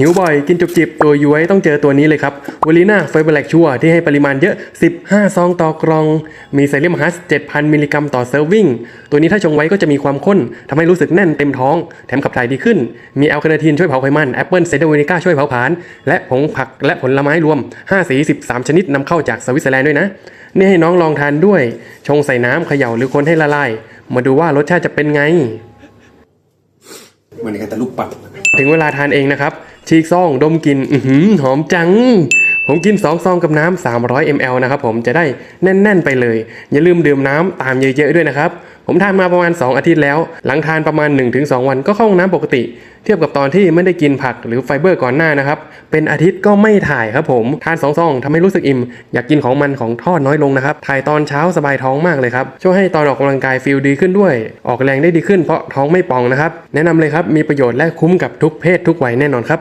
หิวบ่อยกินจุบจิบตัวย้วยต้องเจอตัวนี้เลยครับวอลีน่าไฟเบอร์แลกชัวที่ให้ปริมาณเยอะ 15 ซองต่อกล่อง มีไซเลียมฮัส 7,000 มิลลิกรัมต่อเซอร์วิงตัวนี้ถ้าชงไว้ก็จะมีความข้นทำให้รู้สึกแน่นเต็มท้อง แถมขับถ่ายดีขึ้น มีแอลคาเนทีนช่วยเผาไขมันแอปเปิลไซเดอร์เวนิก้าช่วยเผาผลาญและผงผักและผลไม้รวม 5 สี 13 ชนิดนำเข้าจากสวิตเซอร์แลนด์ด้วยนะนี่ให้น้องลองทานด้วย ชงใส่น้ำเขย่าหรือคนให้ละลายมาดูว่ารสชาติจะเป็นไง มันก็แต่ลูกปัด ถึงเวลาทานเองนะครับ ชีกซองดมกลินอือหือหอมจัง ผมกิน 2 ซองกับน้ำ300 ml นะครับผมจะได้แน่น ๆ ไปเลย อย่าลืมดื่มน้ำตามเยอะๆด้วยนะครับผมทานมาประมาณ 2 อาทิตย์แล้ว หลังทานประมาณ 1-2 วันก็เข้าห้องน้ำปกติ เทียบกับตอนที่ไม่ได้กินผักหรือไฟเบอร์ก่อนหน้านะครับ เป็นอาทิตย์ก็ไม่ถ่ายครับผม ทาน2ซองทำให้รู้สึกอิ่ม อยากกินของมันของทอดน้อยลงนะครับ ถ่ายตอนเช้าสบายท้องมากเลยครับ ช่วยให้ตอนออกกำลังกายฟีลดีขึ้นด้วย ออกแรงได้ดีขึ้นเพราะท้องไม่ป่องนะครับ แนะนำเลยครับ มีประโยชน์และคุ้มกับทุกเพศทุกวัยแน่นอนครับ